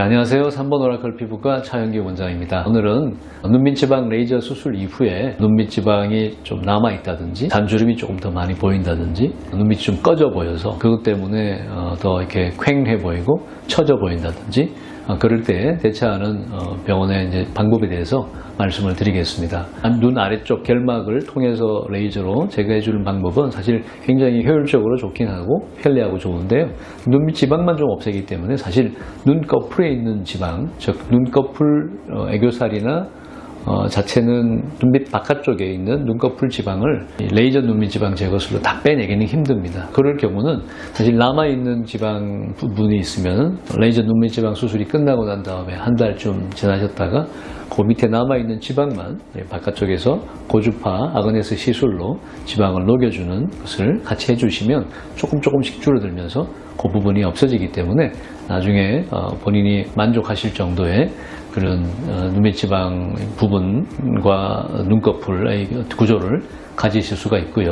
안녕하세요. 3번 오라클 피부과 차영기 원장입니다. 오늘은 눈밑지방 레이저 수술 이후에 눈밑지방이 좀 남아있다든지 잔주름이 조금 더 많이 보인다든지 눈밑이 좀 꺼져 보여서 그것 때문에 어, 더 이렇게 퀭해 보이고 처져 보인다든지 어, 그럴 때 대처하는 어, 병원의 이제 방법에 대해서 말씀을 드리겠습니다. 눈 아래쪽 결막을 통해서 레이저로 제거해 주는 방법은 사실 굉장히 효율적으로 좋긴 하고 편리하고 좋은데요. 눈밑 지방만 좀 없애기 때문에 사실 눈꺼풀에 있는 지방, 즉 눈꺼풀 어, 애교살이나 어, 자체는 눈밑 바깥쪽에 있는 눈꺼풀 지방을 이 레이저 눈밑 지방 제거술로 다 빼내기는 힘듭니다. 그럴 경우는 사실 남아있는 지방 부분이 있으면 레이저 눈밑 지방 수술이 끝나고 난 다음에 한 달쯤 지나셨다가 그 밑에 남아있는 지방만 예, 바깥쪽에서 고주파 아그네스 시술로 지방을 녹여주는 것을 같이 해주시면 조금 조금씩 줄어들면서 그 부분이 없어지기 때문에 나중에 어, 본인이 만족하실 정도의 그런 어, 눈밑지방 부분과 눈꺼풀의 구조를 가지실 수가 있고요.